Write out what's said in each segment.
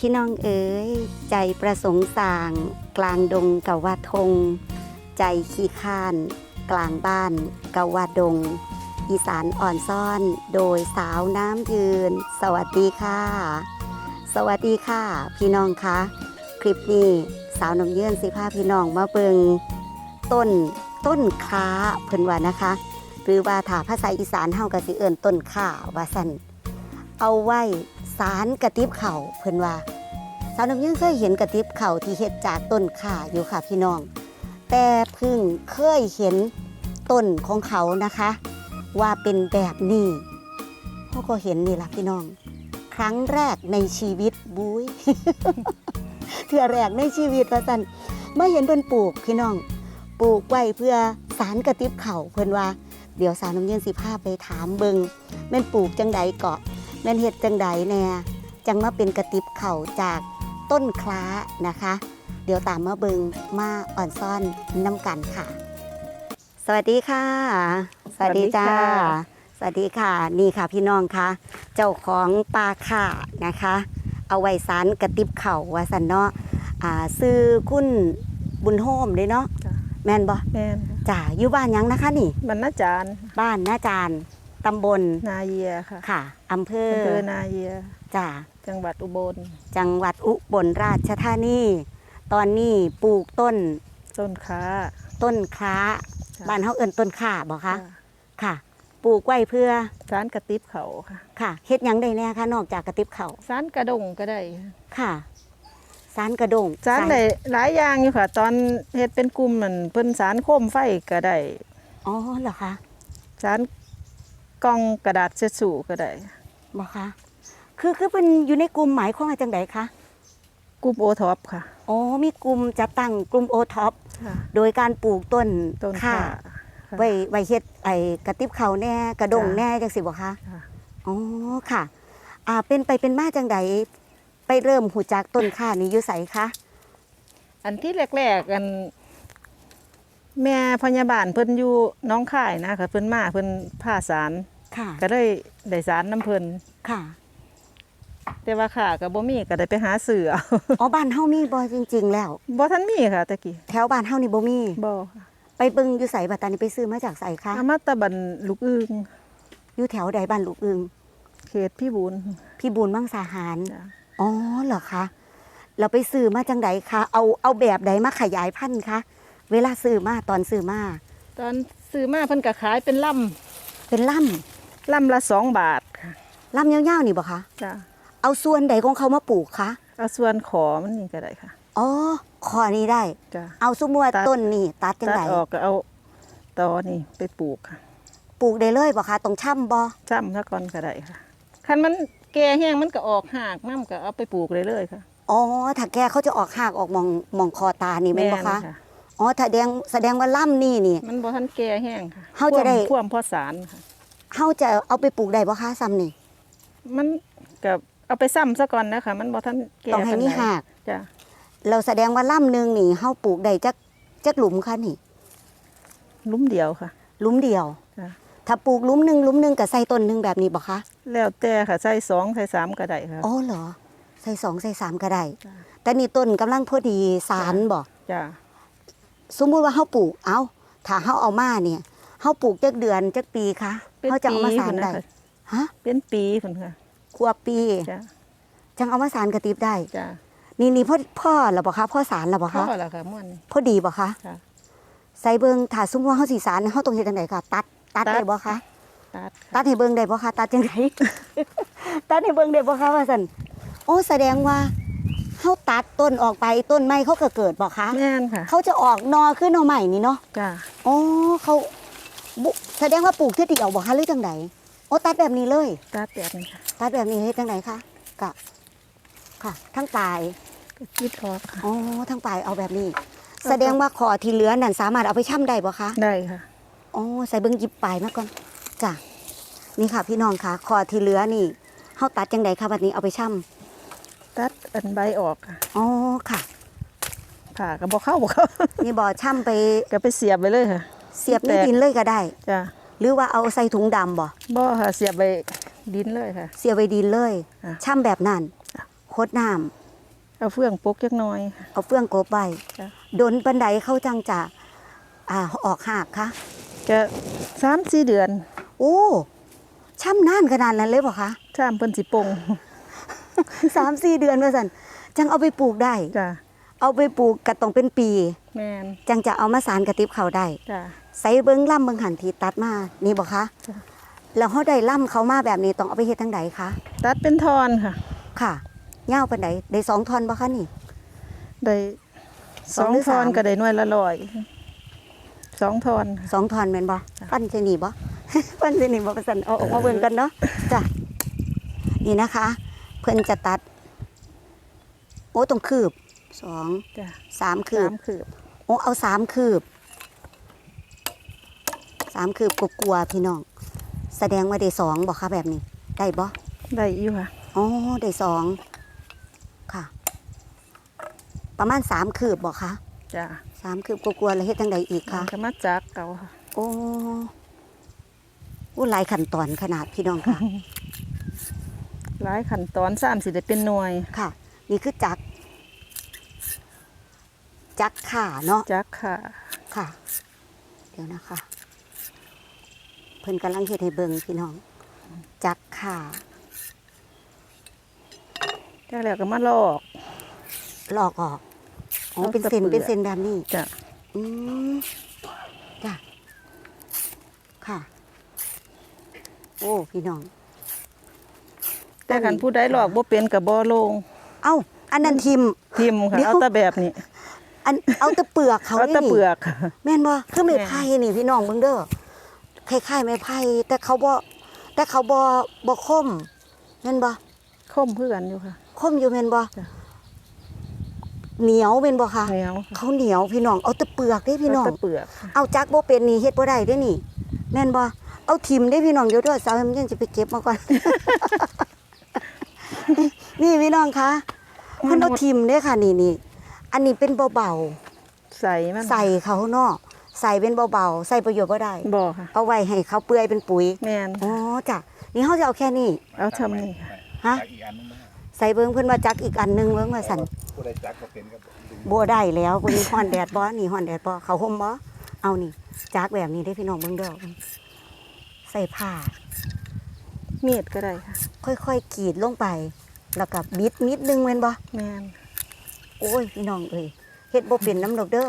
พี่น้องเอ๋ยใจประสงค์สาง กลางดงกะว่าทง ใจขี้ข้าน กลางบ้านกะว่าดง อีสานอ่อนซ่อนโดยสาวน้ำยืน สวัสดีค่ะ สวัสดีค่ะ พี่น้องคะคลิปนี้สาวน้ำยืนสิพาพี่น้องมาเบิงต้นต้นค้าเพิ่นว่านะคะ หรือว่าถาภาษาอีสานเฮาก็สิเอิ้นต้นข่าว่าสั่นเอาไว้ สารกระติบเข่าเพิ่นว่าสาวน้ำยืนเคยเห็นกระติบเข่าที่เฮ็ดจากต้นข่าอยู่ค่ะพี่น้อง แต่เพิ่งเคยเห็นต้นของเขานะคะ ว่าเป็นแบบนี้เขาก็เห็นนี่ล่ะพี่น้อง ครั้งแรกในชีวิตบุ้ยเทื่อแรกในชีวิตว่าซั่นเมื่อเห็นเพิ่นปลูกพี่น้อง ปลูกไว้เพื่อสารกระติบเข่าเพิ่นว่าเดี๋ยวสาวน้ำยืนสิพาไปถามเบิงแม่นปลูกจังใดเกาะ แม่นเฮ็ดจังใดแน่จังมาเป็นกระติบเข่าจากต้นคล้านะคะ เดี๋ยวตามมาเบิงมาอ่อนซ่อนน้ำกันค่ะ สวัสดีค่ะ สวัสดีจ้า สวัสดีค่ะสวัสดีค่ะนี่ค่ะพี่น้องค่ะ เจ้าของปลาข่านะคะ เอาไว้สารกระติบเข่าว่าสันเนาะอ่าซื้อคุณบุญโฮมเลยเนาะจ้ะแม่นบ่แม่นค่ะจ้าอยู่บ้านหยังนะคะนี่บรรณาจารย์บ้านนาจารย์ ตำบลนาเยียค่ะค่ะอำเภออำเภอนาเยียจ้าจังหวัดอุบล จังหวัดอุบลราชธานี ตอนนี้ปลูกต้น ต้นค้า ต้นคล้าจ้ะบ้านเฮาเอิ้นต้นข่าบ่คะจ้ะค่ะ ปลูกไว้เพื่อสารกระติบเขาค่ะค่ะเฮ็ดหยังได้แน่คะนอกจากกระติบเขาวสารกระดงก็ได้ค่ะสารกระดงสารได้หลายอย่างอยู่ค่ะ ตอนเฮ็ดเป็นกลุ่มมันเพิ่นสารโคมไฟก็ได้อ๋อเหรอคะสาร กล่องกระดาษเช็ดสูก็ได้บ่คะคือคือเป็นอยู่ในกลุ่มหมายความว่าจังไดคะกลุ่มโอท็อปค่ะ อ๋อมีกลุ่มจะตั้งกลุ่มโอท็อปค่ะ โดยการปลูกต้นต้นข่าค้าไว้ไว้เฮ็ดไอ้กระติบเขาวแน่กระดงจ้ะแน่จังสิบ่คะค่ะ อ๋อค่ะ อ่าเป็นไปเป็นมาจังใดไปเริ่มหูจากต้นข่านี้อยู่ไสคะอันที่แรกๆกัน แม่พยาบาลเพิ่นอยู่หน้องค่ายนะค่ะเพิ่นมาเพิ่นผ่าสารค่ะ ก็เลยได้สารน้ำเพิ่นค่ะ แต่ว่าค่ะก็บ่มีก็ได้ไปหาซื้อเอาอ๋อบ้านเฮามีบ่จริง ๆ แล้ว บ่ทันมีค่ะตะกี้แถวบ้านเฮานี่บ่มี บ่ค่ะไปเบิ่งอยู่ไสบัดตานี้ไปซื้อมาจากไสคะอามาตะบันลูกอึงอยู่แถวใดบ้านลูกอึงเขตพี่บุญพี่บุญมังสาหาร จ้ะอ๋อเหรอคะ เราไปซื้อมาจังใดคะ เอาเอาแบบใดมาขยายพันธุ์คะ เวลาซื้อมาตอนซื้อมาตอนซื้อมาเพิ่นก็ขายเป็นลำเป็นล่ลำละสองบาทค่ะำล่ำยาวๆนี่บ่คะจ้ะเอาส่วนใดของเขามาปลูกคะเอาส่วนขอมันนี่ก็ได้ค่ะอ๋อขอนี้ได้ จ้ะ เอาสมมุติว่าตัด ต้นนี่ตัดจังตัดไดออกก็เอาตอนี่ไปปลูกค่ะปลูกได้เลยบ่คะตรงช่ำบ่จ้ำซะก่อนก็ได้ค่ะคันมันแก่แห้งมันก็ออกหากน้ำก็เอาไปปลูกเลยเลยค่ะอ๋อถ้าแกเขาจะออกหากออกมองมองคอตานี่แม่นบ่คะ ค่ะ อ๋อแสดงแสดงว่าล่ำนี่นี่ มันบ่ทันแก่แห้งค่ะเฮาจะได้พ่วมพ่อสารค่ะเฮาจะเอาไปปลูกได้บ่คะซ้ำนี่มันกับเอาไปซ้ำซะก่อนนะคะมันบ่ทันแก่ต้องให้มีปานใดหากจ้ะเราแสดงว่าล่ำหนึงนี่เฮาปลูกได้จักจักหลุมคะนี่หลุ้มเดียวค่ะ หลุมเดียวจ้ะถ้าปลูกหลุมหนึงหลุมหนึงก็ใส่ต้นหนึงแบบนี้บ่คะ แล้วแต่ค่ะใส่สองใส่สามก็ได้ค่ะ อ๋อเหรอ ใส่สองใส่สามก็ได้ จ้ะ แต่นี่ต้นกำลังพอดีสารบ่จ้ะ สมมุติว่าเฮาปลูกเอาถ้าเฮาเอามาเนี่ยเฮาปลูกจักเดือนจักปีคะเป็นเฮาจะเอามาปีสารพุ่นได้นะคะฮะเป็นปีพุ่นค่ะครัวปี จ้ะจังเอามาสารกระติบได้ จ้ะนี่นี่พ่อพ่อแล้วบ่คะพ่อสารแล้วบ่พ่อคะแล้วค่ะม่วนนี่พอดีบ่คะค่ะใส่เบิ่งถ้าสมมุติว่าเฮาสิสารเฮาต้องเฮ็ดจังไดคะตัดตัดตัดได้บ่คะ ตัดตัดให้เบิ่งได้บ่คะตัดจังได ตัดให้เบิ่งได้บ่คะว่าซั่นโอ้แสดงว่า เฮาตัดต้นออกไปต้นไม้เขาก็เกิดบ่คะแม่นค่ะเขาจะออกนอขึ้นนอใหม่นี่เนาะจ้ะอ๋อเขาบุแสดงว่าปลูกเทื่อเดียวบ่คะหรือจังไดโอ้ตัดแบบนี้เลยตัดแบบนี้ค่ะตัดแบบนี้เฮ็ดจังไดคะกะค่ะ ทั้งปลายก็คิดออกค่ะ อ๋อทั้งปลายเอาแบบนี้ก็แสดงว่าขอที่เหลือนั่นสามารถเอาไปช่ำได้บ่คะ ได้ค่ะ อ๋อใส่เบิ่งหยิบปลายมาก่อนจ้ะนี่ค่ะพี่น้องค่ะขอที่เหลือนี่เฮาตัดจังไดคะบัดนี้เอาไปช่ำตัด อันใบออกค่ะอ๋อค่ะผ่าก็บ่เข้าบ่เข้านี่บ่ช่ำไปก็ไปเสียบไปเลยค่ะ เสียบในดินเลยก็ได้ จ้ะหรือว่าเอาใส่ถุงดำบ่บ่ค่ะเสียบไปดินเลยค่ะ เสียบไว้ดินเลยอะ ช่ำแบบนั้นอะโคดน้เอาเฟื่องปกจักหน่อยเอาเฟื่องกบใบจ้ะดนปันไดเข้าจังจะอ่าออกหากคะจะ3-4เดือนโอ้ช่ำนานขนาดนั้นเลยเปล่ะคะชามเพิ่นสิปลง สามสี่เดือนว่าสันจังเอาไปปลูกได้ จ้ะเอาไปปลูกกะต้องเป็นปี แม่นจังจะเอามาสารกระติบเขาได้ จ้ะ ใส่เบิ้งล่ำเบิ้งหันทีตัดมานี่บอกคะจ้ะ แล้วเขาได้ล่ำเขามาแบบนี้ต้องเอาไปเฮ็ดทั้งใดคะตัดเป็นทอนค่ะค่ะเง่าวปันใดได้สองทอนบ่คะนี่ ได้สสอองงหรือทอนสาม ก็ได้หน่วยละร้อยสองทอน สองทอนแม่นบ่จ้ะฟันจะหนีบ่ฟันจะหนีบ่ประสันเอาออกมาเบิ่งกันเนาะจ้ะนี่นะคะเพิ่นจะตัด โอ้ต้องคืบสองจ้ะสามคืสาบมคืบโอ้เอาสามคืบสามคืบกลัวๆพี่น้อง แสดงว่าได้สองบอกคะแบบนี้ ได้บ่ได้อยู่ค่ะ อ๋อได้สองค่ะ ประมาณสามคืบบอกคะจ้ะสามคืบกลัวๆแล้วเฮ็ดจังใดอีกคะก็มาจักเก่าค่ะ โอ้โอ้หลายขั้นตอนขนาดพี่น้องค่ะ หลายขั้นตอนสามสิได้เป็นหน่วยค่ะ นี่คือจักรจักรข่าเนาะจักค่ะค่ะ เดี๋ยวนะคะ เพิ่นกำลังเฮ็ดให้เบิ่งพี่น้อง จักข่าจากแล้วก็มาลอกลอกออกอ๋อเอาเป็นแต่เส้นเปลือกเป็นเส้นแบบนี้จ้ะอืมจ้ะค่ะ โอ้ พี่น้อง แต่คันผู้ใดลอกบ่เป็นก็บ่ลง เอ้า อันนั้นทิมทิมค่ะเดี๋ยวเอาแต่แบบนี้ อันเอาแต่เปลือกเขาเอาแต่นี่เปลือกค่ะแม่นบ่คือไม้แม่นไผ่นี่พี่น้องเบิ่งเด้อคล้ายๆไม้ไผ่แต่เขาบ่แต่เขาบ่บ่คมแม่นบ่คมเพื่อกันอยู่ค่ะคมอยู่แม่นบ่จ้ะเหนียวแม่นบ่คะเหนียวค่ะเขาเหนียวพี่น้องเอาแต่เปลือกเด้พี่น้องเอาแต่เปลือกค่ะเอาจักบ่เป็นนี่เฮ็ดบ่ได้เด้นี่แม่นบ่เอาทิมได้พี่น้องเดี๋ยวเด้อสาวมันยังจะไปเก็บมาก่อน นี่พี่น้องคะเพิ่นเอาทิมเด้ค่ะนี่นี่อันนี้เป็นเบาใส่มันๆใส่เขาเนาะใส่เป็นเบาๆใส่ประโยชน์บ่ได้บ่ค่ะ เอาไว้ให้เขาเปื่อยเป็นปุ๋ยแม่นอ๋อจ้ะนี่เขาจะเอาแค่นี้ เอาทำนี่ค่ะฮะจักอีกอันนึงนะใส่เบิ้งเพิ่นว่าจักอีกอันหนึงเบิ้งว่าสั่นผู้ใดจักก็เป็นก็ดูบัวได้แล้วคนนี้ฮ้อนแดดบ่นี่ฮ้อนแดดบ่เขาห่มบ่เอานี่จักแบบนี้ได้พี่น้องเบิ่งเด้อใส่ผ้า มีดก็ได้ค่ะ ค่อยๆกรีดลงไป แล้วก็บิดนิดนึงแม่นบ่แม่นโอ้ยพี่น้องเอ้ยเฮ็ดบ่เป็นน้ำดอกเด้อ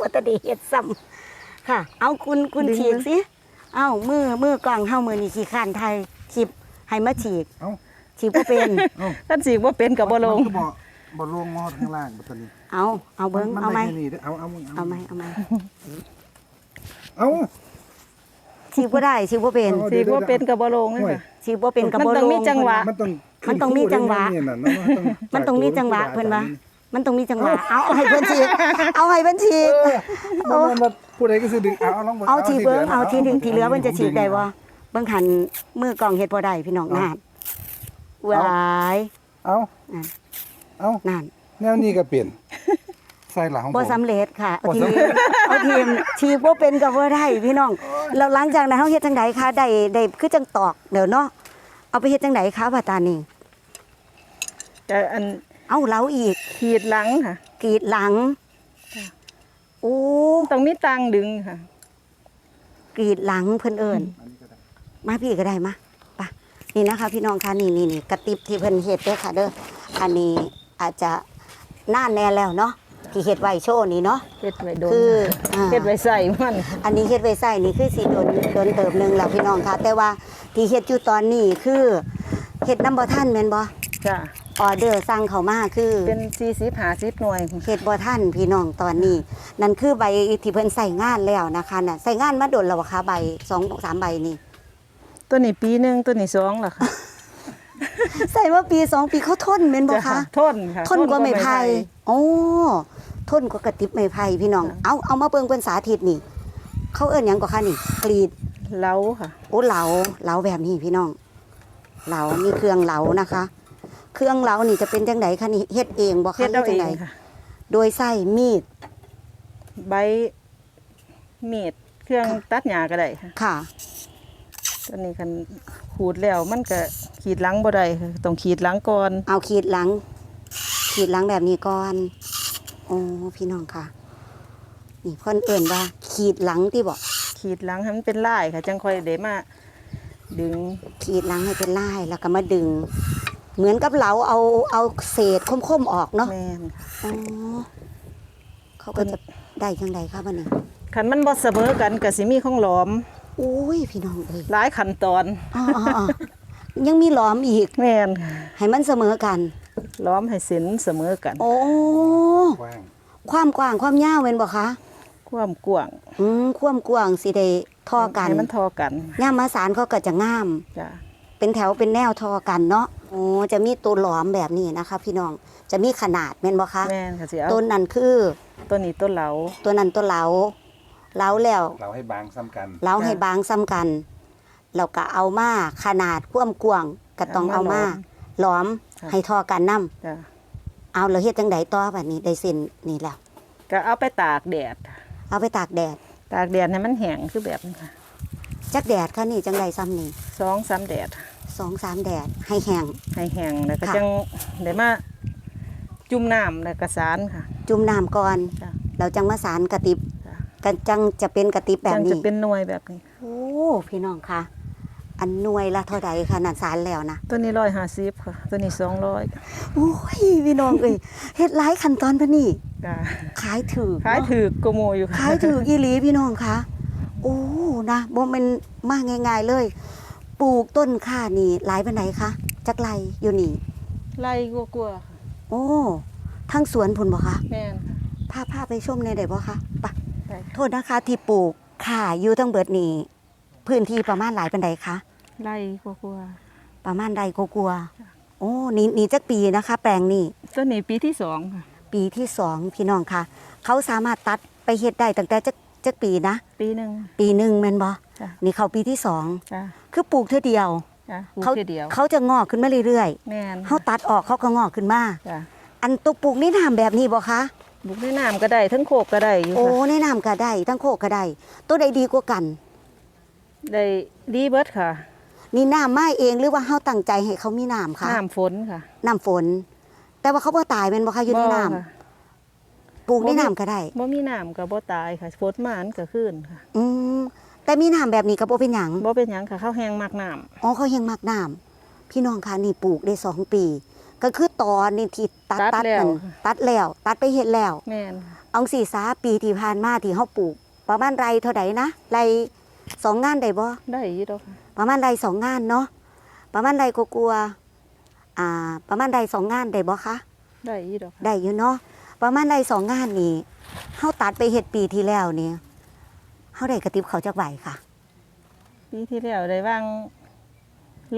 ว่าแต่ได้เฮ็ดซ้ำค่ะ เอาคุณคุณฉีกสิเอามือมือกลองเฮามือนี่ขี้ข้านไทยคลิปให้มาฉีกเอ้าฉีกบ่เป็นท่านสิบ่เป็นก็บ่ลงมันก็บ่บ่ลงงอดข้างล่างบัดตอนนี้เอาเอาเบิ้งนเอาไหมด้แค่นี้เด้อเอาเอามึงเอาไหมเอาไหมเอาฉีกบ่ได้ฉีกบ่เป็นเอาสิบ่เป็นก็บ่ลงเลยค่ะฉีกบ่เป็นกับมันบ่ต้องลมีงจังหวะมันต้อง มันต้องมีจังหวะ ขึ้นคู่ได้แน่น่ะเนาะมันต้องมีจังหวะเพิ่นว่า มันต้องมีจังหวะ เอาเอาให้เพิ่นฉีกเอาให้เพิ่นฉีกเออมันมันผู้ใดก็สิดึงเอาเอาลองเอาฉีกเบิ้งเอาที่หถึลืงที่เหลือเพิ่นจะฉีกได้บ่เบิ่งหันมือกล่องเฮ็ดบ่ได้พี่น้องนานวายเอานั่นเอานั่นแนวนี้ก็เปลี่ยนใส่หลังของผบ่ม สำเร็จค่ะ เอาบ่ทีสำเร็จ เอาทีมฉีกบ่เป็นก็บ่ได้พี่น้องแล้วหลังจากนั้นเฮาเฮ็ดจังไดคะได้ได้คือจังตอกเดี๋ยวเนาะ เอาไปเฮ็ดจังไดคะว่าตานี่แต่อันเอาเหลาอีกขีดหลังค่ะ กรีดหลังจ้ะโอ้ต้องมีตังดึงค่ะ กรีดหลังเพิ่นเอิญอันนี้ก็ได้มาพี่ก็ได้มาไปะนี่นะคะพี่น้องคะนี่นี่นี่กระติบที่เพิ่นเฮ็ดเด้อค่ะเด้ออันนี้อาจจะน่านแน่แล้วเนาะ ที่เฮ็ดไว้โชว์นี่เนาะ เฮ็ดไว้โดนคืออ่า เฮ็ดไว้ใส่มัน อันนี้เฮ็ดไว้ใส่นี่คือสิโดนโดนเติบหนึงแล้วพี่น้องคะแต่ว่าที่เฮ็ดอยู่ตอนนี้คือเฮ็ดน้ำบ่ทันแม่นบ่จ้ะ ออเดอร์สั่งเข้ามาคือเป็น40 50หน่วย เฮ็ดบ่ทันพี่น้องตอนนี้ นั่นคือใบที่เพิ่นใส่งานแล้วนะคะน่ะใส่งานมาโดนแล้วบ่คะใบสองสามใบนี่ ตัวนี้ปีหนึงตัวนี้สองล่ะค่ะใส่ว่าปีสองปีเขาทนแม่นบ่คะ ทนค่ะทนกว่าไม้ไผ่โอ้ ทนกว่ากระติบไม้ไผ่พี่น้อง เอาเอามาเบิ่งเป็นสาธิตนี่ เขาเอิ้นหยังกว่าคะนี่กรีดเล้าค่ะ โอ้เหลาเหลาแบบนี้พี่น้องเหลานี่เครื่องเหลานะคะ เครื่องเหลานี่จะเป็นจังไดคะนี่เฮ็ดเองบ่คะเฮ็ดเอาหรืเอจังงไดค่ะ โดยใช้มีดใบมีดเครื่องตัดหญ้าก็ได้ค่ะค่ะ ตอนนี้คันขูดแล้วมันก็ขีดหลังบ่ได้ค่ะต้องขีดหลังก่อน เอาขีดหลัง ขีดหลังแบบนี้ก่อน โอ้พี่น้องค่ะ นี่เพิ่นเอิ่นว่า ขีดหลังที่บอกขีดหลังให้มันเป็นลายค่ะ จังค่อยได้มาดึงขีดหลังให้เป็นลายแล้วก็มาดึง เหมือนกับเราเอาเอาเศษคมๆออกเนาะแม่นค่ะอ๋อเขาก็จะได้จังไดครับวันนี้คันมันบ่เสมอกันก็สิมีของหลอมโอ้ยพี่น้องเอ้ยหลายขั้นตอนอ๋ออ๋ออ๋อยังมีหลอมอีก แม่นค่ะให้มันเสมอกันห ล้อมให้เส้นเสมอกัน โอ้ กว้างความกว้างความยาวเป็นบ่คะ ความกว้างอืมความกว้างสิได้เท่อกันให้มันเทอกันย่ามมาสารเขาก็จะงาม จ้ะเป็นแถวเป็นแนวเทอกันเนาะโอ้จะมีตัวหลอมแบบนี้นะคะ พี่น้อง จะมีขนาดแม่นบ่คะ แม่นค่ะสิเอาต้นนั้นคือ ต้นนี้ต้นเหลา ตัวนั้นตัวเหลาเหลาแล้ว เราให้บางซ้ำกันเหลาให้บางซ้ำกันแล้วก็เอามาขนาดความกว้างก็ต้องเอามาหลอม ให้เทอกันนํจ้ะเอาแล้วเฮ็ดจังไดต่อบัดนี้ได้เส้นนี่แล้ว ก็เอาไปตากแดดเอาไปตากแดด ตากแดดให้มันแห้งคือแบบนี้ค่ะจักแดดค่ะนี่จังไดซ้ำนี่สองสามแดด สองสามแดดให้แห้ง ให้แห้งแล้วก็ค่ะ จังได้มาจุ่มน้ำแล้วก็สารค่ะ จุ่มน้ำก่อน จ้ะเราจังมาสารกระติบจ้ะ กันจังจะเป็นกระติบแบบจังจะนี้เป็นหน่วยแบบนี้ โอ้พี่น้องคะ อันหน่วยละเท่าใดคะนันสารแล้วนะตัวนี้ร้อยห้าสิบค่ะ ตัวนี้สองร้อยโอ้ยพี่น้องเอ้ยเฮ็ดหลายขั้นตอนปะนี่จ้ะขายถือขายถือกโกโมอยู่ค่ะขายถืออีหลีพี่น้องคะโอ้นะบ่แมันมาง่าย ๆเลย ปลูกต้นข่านี่หลายปานไหนคะจักไรอยู่นี่ไล่กลัวๆค่ะโอ้ทั้งสวนพุ่นบ่คะแม่นค่ะพาพาไปชมในอยได้บ่คะไปได้โทษนะคะที่ปลูกข่าอยู่ทั้งเบิดนี่ พื้นที่ประมาณหลายปานใดคะไล่กลัว ประมาณใดกลัวๆโอ้นี่นี่จักปีนะคะ แปลงนี่ๆตัวนี้ปีที่สองค่ะ ปีที่สองพี่น้องค่ะ เขาสามารถตัดไปเฮ็ดได้ตั้งแต่จักจักปีนะ ปีหนึ่ง ปีหนึ่งแม่นบ่จ้ะ นี่เขาปีที่สองจ้ะคือปลูกเท่อเดียว จ้ะปลูกเขาทีเดียวเขาจะงอกขึ้นมาเรื่อยแม่นๆเขาตัดออกเขาก็งอกขึ้นมา จ้ะอันตัวปลูกในน้ำแบบนี้บ่คะ บุกในน้ำก็ได้ ทั้งโคกก็ได้อยู่โอ้ค่ะในน้ำก็ได้ทั้งโคกก็ได้ตัวใดดีกว่ากัน ได้ดีเบิดค่ะนี่น้ำมาเองหรือว่าเฮาตั้งใจให้เขามีน้ำคะน้ำฝนค่ะน้ำฝน แต่ว่าเขาบ่ตายแม่นบ่คะอยู่ในน้ำบ่ค่ะปลูกในน้ำก็ได้ บ่มีน้ำก็บ่ตายค่ะฝนมาอันก็ขึ้นค่ะอืมแต่มีน้ำแบบนี้ก็บ่เป็นหยังบ่เป็นหยังค่ะข้าวแห้งมากน้ำอ๋อเขายังมักน้ำพี่น้องคะนี่ปลูกได้สองปี ก็คือตอนนี่ที่ตัดตัดแล้วนั่นตัดแล้ว ตัดไปเฮ็ดแล้วแม่นค่ะ เอาสี่สาปีที่ผ่านมาที่เฮาปลูก ประมาณไรเท่าใดนะไร สองงานได้บ่ได้อยู่ดอกค่ะประมาณไรสองงานเนาะประมาณไรกลัวๆอ่า ประมาณไรสองงานได้บ่คะได้อยู่ดอกค่ะได้อยู่เนาะประมาณไรสองงานนี่เฮาตัดไปเฮ็ดปีที่แล้วนี่เฮาได้กระติบเขาวจักใบค่ะปีที่แล้วได้วาง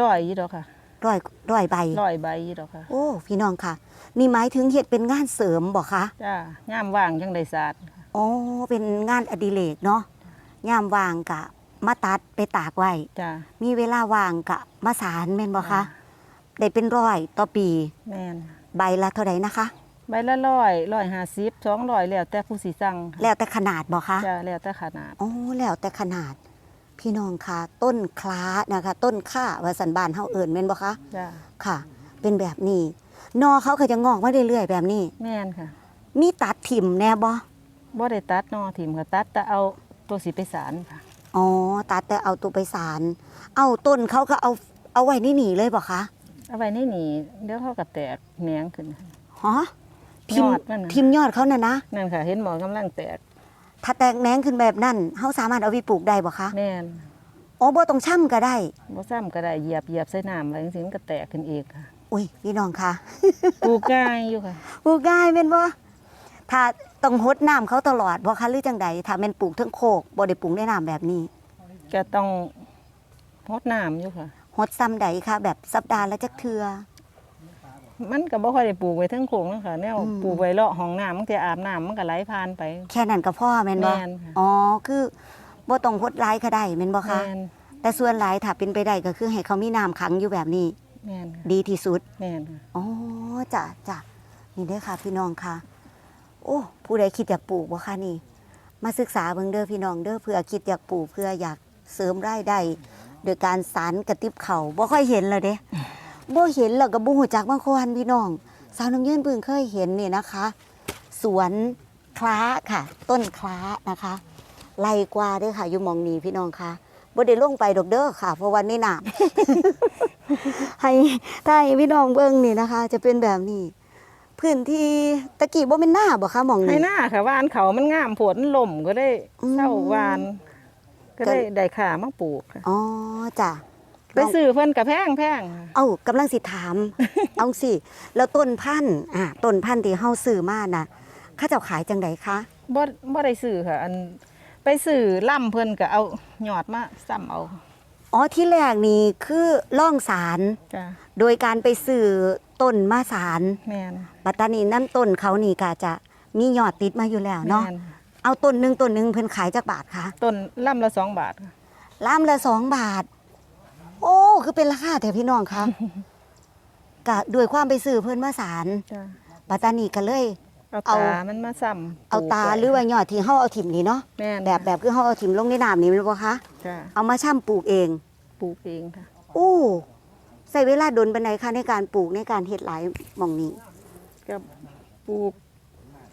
ร้อยอยู่ดอกค่ะร้อยร้อยใบ ร้อยใบอยู่ดอกค่ะโอ้พี่น้องค่ะ นี่หมายถึงเฮ็ดเป็นงานเสริมบ่คะ จ้าย่ามว่างจังได้สาดค่ะอ๋อ เป็นงานอดิเรกเนาะยามว่างกะ มาตัดไปตากไว้ จ้ามีเวลาว่างกะมาสารแม่นบ่คะได้เป็นร้อยต่อปี แม่นใบละเท่าใดนะคะ ใบละร้อยร้อยห้าสิบสองร้อยแล้วแต่ผู้สิสั่งค่ะแล้วแต่ขนาดบ่คะ จ้าแล้วแต่ขนาดอ๋อแล้วแต่ขนาด พี่น้องค่ะต้นคล้านะคะ ต้นข่าว่าสันบานเฮาเอิ้นแม่นบ่คะจ้าค่ะ เป็นแบบนี้นอเขาก็จะงอกมาเรื่อยๆแบบนี้ แม่นค่ะมีตัดถิ่มแน่บ่บ่ได้ตัดเนอถิ่มก็ตัดแต่เอาตัวสิไปสารค่ะ อ๋อตัดแต่เอาตัวไปสารเอาต้นเขาก็เอาเอาไว้นี่หนีเลยบ่คะเอาไว้ในนี่เดี๋ยวเขาก็แตกแหนงขึ้นค่ะฮะทิมยอดมันน่ะทิมยอดเขาน่ะนะนั่นค่ะ เห็นหมอกำลังแตกถ้าแตกแหนงขึ้นแบบนั้นเขาสามารถเอาไปปลูกได้บ่คะแม่นอ๋อบ่ต้องช่ำก็ได้ บ่ซ้ำก็ได้เหยียบเหยียบใส่น้ำอะไรจังซี่มันก็แตกขึ้นเองค่ะอุ้ยพี่น้องคะ ปลูกง่ายอยู่ค่ะ ปลูกง่ายแม่นบ่ถ้า ต้องหดน้ำเขาตลอดบ่คะหรือจังใดถ้าแม่นปลูกเทั้งโคกบ่ได้ปลูกในน้ำแบบนี้ก็ต้องรดน้ำอยู่ค่ะ หดซ้ำใดคะแบบสัปดาห์ละจักเทื่อมันก็บ่ค่อยได้ปลูกไว้เทั้งโขงนะคะแนวอืม ปลูกไว้เลาะห้องน้ำบางทีอาบน้ำมันก็ไหลผ่านไปแค่นั้นก็พอแม่นบ่แม่นค่ะอ๋อคือบ่ต้องหดหลายก็ได้แม่นบ่คะแม่นแต่ส่วนหลายถ้าเป็นไปได้ก็คือให้เขามีน้ำขังอยู่แบบนี้ แม่นค่ะดีที่สุด แม่นค่ะ อ๋อจ้ะจ้ะนี่เด้อค่ะพี่น้องค่ะ โอ้ ผู้ใดคิดอยากปลูกบ่คะนี่ มาศึกษาเบิ่งเด้อพี่น้องเด้อเพื่อคิดอยากปลูกเพื่ออยากเสริมรายได้โดยการสารกระติบเขาบ่ค่อยเห็นเลยเด้บ่เห็นแล้วก็บ่ฮู้จักบางคนพี่น้อง สาวน้ำยืนเพิ่งเคยเห็นนี่นะคะ สวนคล้าค่ะ ต้นคล้านะคะไล่กว่าเด้วยค่ะอยู่หมองนี้พี่น้องคะบ่ได้ลงไปดอกเด้อค่ะ เพราะวันนี้น้ำให้ถ้าให้พี่น้องเบิ่งนี่นะคะ จะเป็นแบบนี้ พื้นที่ตะกี้บ่เป็นหน้าบ่คะหมองให้นี้ หน้าค่ะวานเขามันงามผลล่มก็ได้อืมเช่าวาน ก็ได้ได้ขามาปลูกค่ะอ๋อจ้ะไปซื้อเพิ่นกับแพงแพงค่ะเอ้ากำลังสิถาม เอาสิแล้วต้นพันธุ์อะต้นพันธุ์ที่เฮาซื้อมาน่ะเขาเจ้าขายจังไดคะบ่บ่ได้ซื้อค่ะ อันไปซื้อล่ำเพิ่นก็เอาหยอดมาซ้ำเอาอ๋อที่แรกนี่คือล่องสาร จ้ะโดยการไปซื้อ ต้นมาสารแม่นปัตตานีน้ำต้นเขานี่ก็จะมียอดติดมาอยู่แล้วเนาะแม่นเอาต้นหนึ่งต้นหนึ่งเพิ่นขายจากบาทคะต้นล่ำละสองบาทค่ะล่ามละสองบาท โอ้คือเป็นราคาแต่พี่น้องคะกะด้วยความไปซื้อเพิ่นมาสารจ้ะปัตตานีก็เลย เอาเอา ตามันมาซ้ำเอาตาหรือว่ายอดที่เฮาเอาถิ่มนี่เนาะแม่นแบบแบบคือเฮาเอาถิ่มลงในน้ำนี่แมันบ่คะจ้ะเอามาช่ำปลูกเอง ปลูกเองค่ะ อู้ ใส่เวลาดนบันไดคะในการปลูกในการเฮ็ดหลายหม่องนี้ก็ปลูก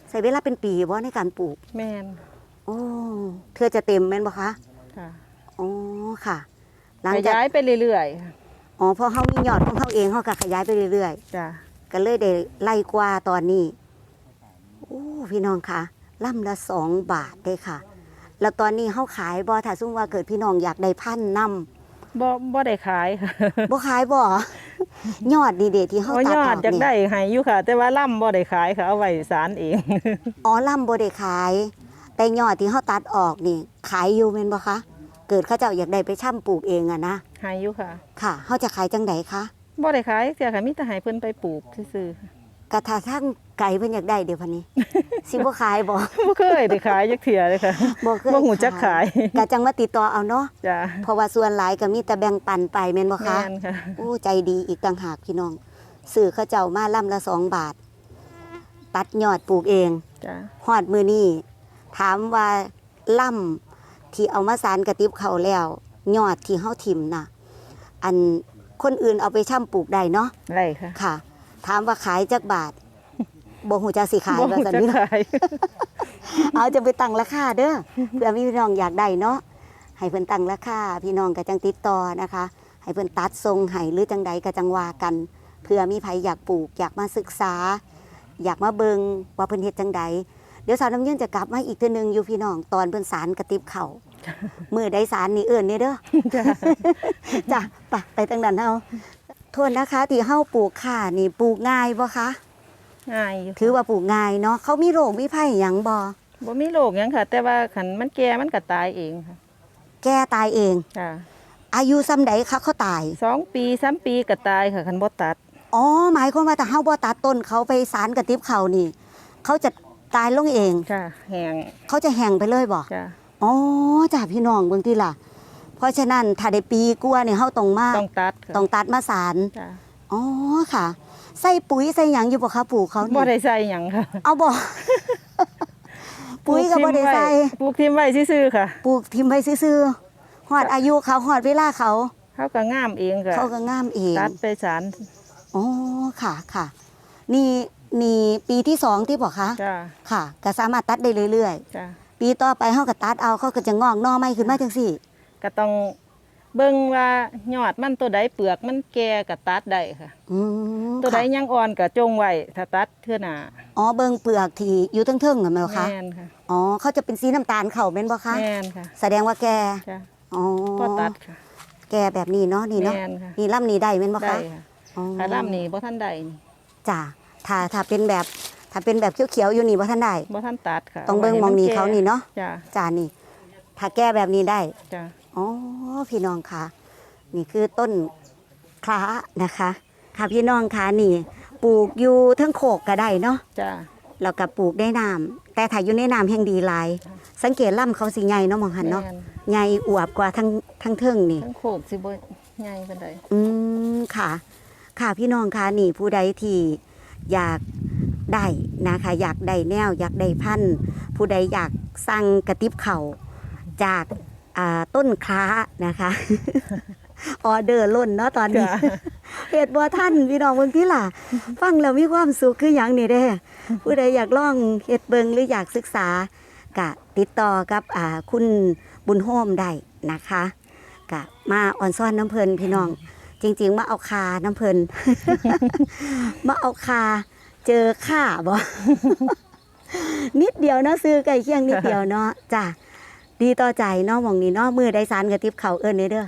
ใส่เวลาเป็นปีบ่ในการปลูกแม่นโอ้เธอจะเต็มแม่นบ่คะค่ะอ๋อค่ะ หลังขจากยายไปเรื่อยๆค่ะอ๋อพอเฮามียอดของเฮาเองเฮาก็ขยายไปเรื่อยจ้ะๆก็เลยได้ไล่กว่าตอนนี้ โอ้พี่น้องคะล่ำละสองบาทได้ค่ะ แล้วตอนนี้เฮาขายบ่ถ้าซุ่มว่าเกิดพี่น้องอยากได้พันนำ บ่บ่ได้ขายค่ะบ่ขายบ่ยอดดีเดที่เฮาโอ้ตัดยอออดกจากนี่ได้ให้อยู่ค่ะ แต่ว่าล่ำบ่ได้ขายค่ะเอาไว้สารเองอ๋อล่ำบ่ได้ขาย แต่ยอดที่เฮาตัดออกนี่ ขายอยู่แม่นบ่คะเกิดเขาเจ้าอยากได้ไปช่ำปลูกเองอะนะให้อยู่ค่ะ ค่ะเฮาจะขายจังไดคะบ่ได้ขายเสียค่ะมีแต่ให้เพิ่นไปปลูกซื่อ กะถ้าทั้งไก่เพิ่นอยากได้เดี๋ยวพันนี้ สิบ่ขายบ่ๆบ่เคยได้ขายจักเทื่อเลยค่ะบ่เคยบ่หูจักขายกะจังมาติดต่อเอาเนาะจ้ะเพราะว่าส่วนหลายก็มีแต่แบ่งปันไปแม่นบ่คะแม่นค่ะโอ้ใจดีอีกต่างหากพี่น้องซื้อเขาเจ้ามาล่ำละสองบาท ตัดยอดปลูกเองจ้ะฮอดมือนี่ถามว่าล่ำที่เอามาสารกระติบเขาแล้วยอดที่เฮาถิ่มน่ะ อันคนอื่นเอาไปช่ำปลูกได้เนาะ ไรค่ะ ค่ะ ถามว่าขายจักบาทบ่ฮู้จักสิขายบ่ว่าหูซั่นจักนี่ขายเอาจะไปตั้งราคาเด้อเพื่อมีพี่น้องอยากได้เนาะให้เพิ่นตั้งราคาพี่น้องก็จังติดต่อนะคะ ให้เพิ่นตัดทรงให้หรือจังใดก็จังว่ากัน เพื่อมีไผอยากปลูก อยากมาศึกษา อยากมาเบิงว่าเพิ่นเฮ็ดจังใดเดี๋ยวสาวน้ำยืนจะกลับมาอีกเทื่อนึงอยู่พี่น้องตอนเพิ่นสารกระติบเขามือใดสารนี่เอิ้นนี่เด้อจ้ะจ้ะไปไปตั้งนั้นเฮา โทษนะคะที่เฮาปลูกข่านี่ปลูกง่ายบ่คะง่ายอยู่ถือว่าปลูกง่ายเนาะเขามีโรคมีภัยหยังบ่บ่มีโรคหยังค่ะ แต่ว่าคันมันแก่มันก็ตายเองค่ะแก้ตายเองจ้ะอายุซ้ำใดคะเขาตายสองปีสามปีก็ตายค่ะคันบ่ตัดอ๋อหมายความว่าถ้าเฮาบ่ตัดต้นเขาไปสารกระติบเขานี่เขาจะตายลงเองจ้ะแห้งเขาจะแห้งไปเลยบ่จ้ะอ๋อจ้าพี่น้องเบิ่งติล่ะ เพราะฉะนั้นถ้าได้ปีกว่านี่เฮาต้องมาต้องตัดค่ะต้องตัดมาสารจ้ะอ๋อค่ะ ใส่ปุ๋ยใส่หยังอยู่บ่คะปลูกเขานี่บ่ได้ใส่หยังค่ะเอาบ่ ปุ๋ยก็บ่ได้ใส่ ปลูกทิมไว้ซื่อๆค่ะ ปลูกทิมไว้ซื่อๆฮอดอายุเขาฮอดเวลาเขา เขาก็งามเองค่ะเขาก็งามเองตัดไปสารอ๋อค่ะค่ะ นี่นี่ปีที่สองที่บอกคะจ้ะค่ะ ก็สามารถตัดได้เรื่อยจ้ะๆ ปีต่อไปเฮาก็ตัดเอาเขาก็จะงอกหน่อใหม่ขึ้นมาจังซี่ ก็ต้องเบิ่งว่ายอดมันตัวใดเปลือกมันแก่ก็ตัดได้ค่ะ อืมตัวใดค่ะยังอ่อนก็จงไว้ถ้าตัดเทื่อหน้าอ๋อเบิ่งเปลือกที่อยู่เทิงๆน่ะแม่นบ่คะแม่นค่ะอ๋อเขาจะเป็นสีน้ำตาลเข้าแม่นบ่คะแม่นค่ะแสดงว่าแก่จ้ะอ๋อพอตัดค่ะแก่แบบนี้เนาะนี่เนาะแม่นค่ะนี่ลำนี้ได้แม่นบ่ได้คะค่ะอ๋อถ้าล่ำนี่บ่ทันได้นี่จ้ะถ้าถ้าเป็นแบบถ้าเป็นแบบเขียวๆอยู่นี่บ่ทันได้ บ่ทันตัดค่ะต้องเบิ่งมองนี่เขานี่เนาะ จ้ะจ้านี่ถ้าแก้แบบนี้ได้ จ้ะ อ๋อพี่น้องคะนี่คือต้นคล้านะคะ ค่ะพี่น้องคะนี่ ปลูกอยู่เทั้งโขกก็ได้เนาะจ้ะแล้วก็ปลูกได้น้ำแต่ถ้าอยู่ในน้ำแห่งดีหลาย สังเกตล่ำเขาสิใหญ่เนาะมองหันเนาะแม่นใหญ่อวบกว่าทั้งทั้งเทิงนี่ ทั้งโคกสิบ่ใหญ่ปานใดอืมค่ะ ค่ะพี่น้องคะนี่ผู้ใดที่อยากได้นะคะ อยากได้แนว อยากได้พันธุ์ผู้ใดอยากสั่งกระติบเขาจากอ่า ต้นคล้านะคะออเดอร์ล้นเนาะตอนนี้ค่ะเฮ็ดบ่ทันพี่น้องเบิ่งที่ล่ะ ฟังแล้วมีความสุขคือหยังนี่เด้ผู้ใดอยากลองเฮ็ดเบิงหรืออยากศึกษากะติดต่อกับอ่าคุณบุญโฮมได้นะคะกะมาออนซ่อนน้ำเพลินพี่น้อง จริง ๆ มาเอาคาน้ำเพลินมาเอาคาเจอค่าบ่นิดเดียวเนาะซื้อไก่เคียงนิดเดียวเนาะจ้ะ ดีต่อใจเนาะหมองนี้เนาะมือได้สารกระติบเขาเอิ้นเด้อเด้อ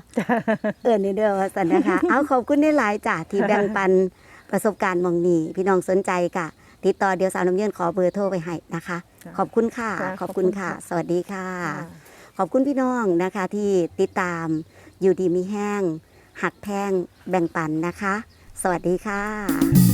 เอิ้นเด้อเด้อว่าซั่นนะคะ เอาขอบคุณได้หลายจ้ะที่แบ่งปันประสบการณ์หมองนี้พี่น้องสนใจกะ ติดต่อเดี๋ยวสาวน้ำเยืนขอเบอร์โทรไปให้นะคะค่ะ ขอบคุณค่ะค่ะขอบคุณขอบคุณค่ะค่ะสวัสดีค่ะค่ะ ขอบคุณพี่น้องนะคะที่ติดตามอยู่ดีมีแห้ง หักแพงแบ่งปันนะคะ สวัสดีค่ะ